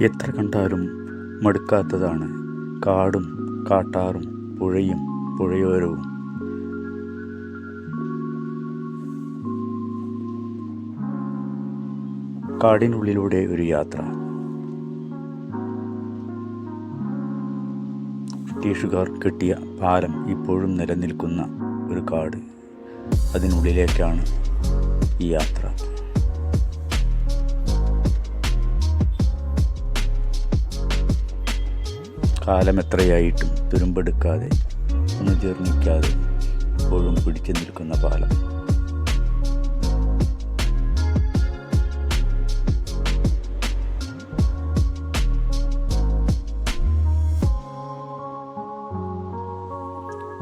എത്ര കണ്ടാലും മടുക്കാത്തതാണ്. കാടും കാട്ടാറും പുഴയും പുഴയോരവും. കാടിനുള്ളിലൂടെ ഒരു യാത്ര. ബ്രിട്ടീഷുകാർ കെട്ടിയ പാലം ഇപ്പോഴും നിലനിൽക്കുന്ന ഒരു കാട്. അതിനുള്ളിലേക്കാണ് ഈ യാത്ര. കാലം എത്രയായിട്ടും തുരുമ്പെടുക്കാതെ ഒന്ന് ജീർണിക്കാതെ ഇപ്പോഴും പിടിച്ചു നിൽക്കുന്ന പാലം.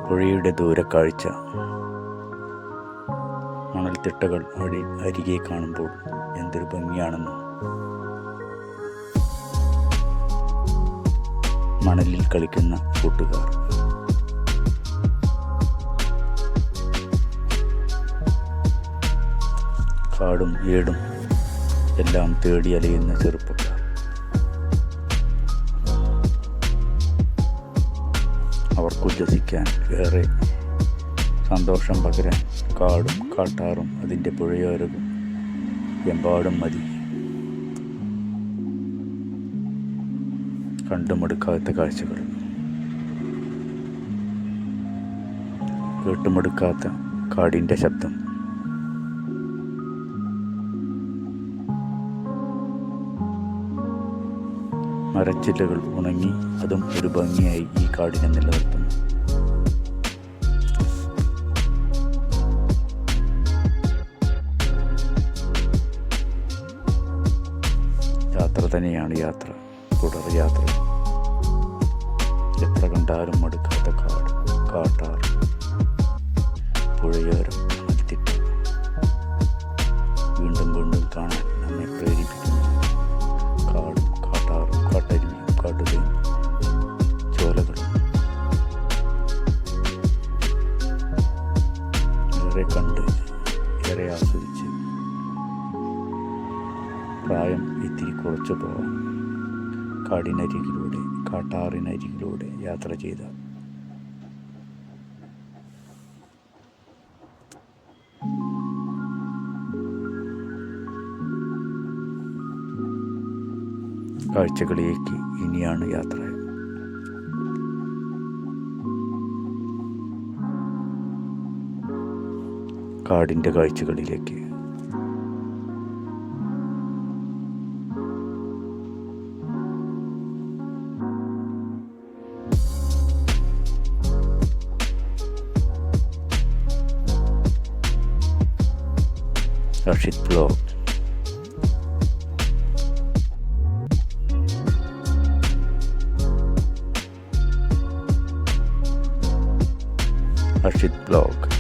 പുഴയുടെ ദൂരക്കാഴ്ച. മണൽത്തിട്ടകൾ അടി അരികെ കാണുമ്പോൾ എന്തൊരു ഭംഗിയാണെന്ന്. മണലിൽ കളിക്കുന്ന കൂട്ടുകാർ. കാടും ഏടും എല്ലാം തേടി അലയുന്ന ചെറുപ്പക്കാർ. അവർക്ക് ഉല്ലസിക്കാൻ ഏറെ സന്തോഷം പകരാൻ കാടും കാട്ടാറും അതിന്റെ പുഴയോരവും എമ്പാടും മതി. കണ്ടുമടുക്കാത്ത കാഴ്ചകൾ. കേട്ടുമടുക്കാത്ത കാടിന്റെ ശബ്ദം. മരച്ചില്ലകൾ ഉണങ്ങി അതും ഒരു ഭംഗിയായി ഈ കാടിനെ നിലനിർത്തുന്നു. യാത്ര തന്നെയാണ് യാത്ര. തുടർ യാത്ര. എത്ര കണ്ടാലും മടുക്കാത്ത കാട് കാട്ടാർ പുഴയോരം മത്തിട്ട് വീണ്ടും വീണ്ടും കാണാൻ നമ്മെ പ്രേരിപ്പിക്കുന്നു. കാടും കാട്ടാറും കാട്ടരുവിയും കാട്ടുതേയും ചോലകളും. ഏറെ കണ്ട് ഏറെ ആസ്വദിച്ച് പ്രായം ഇത്തിരി കുറച്ചു പോവാം. കാടിനരികിലൂടെ കാട്ടാറിനരികിലൂടെ യാത്ര ചെയ്ത. കാഴ്ചകളിലേക്ക് ഇനിയാണ് യാത്ര. കാടിന്റെ കാഴ്ചകളിലേക്ക് Rashid Blog. Rashid Blog.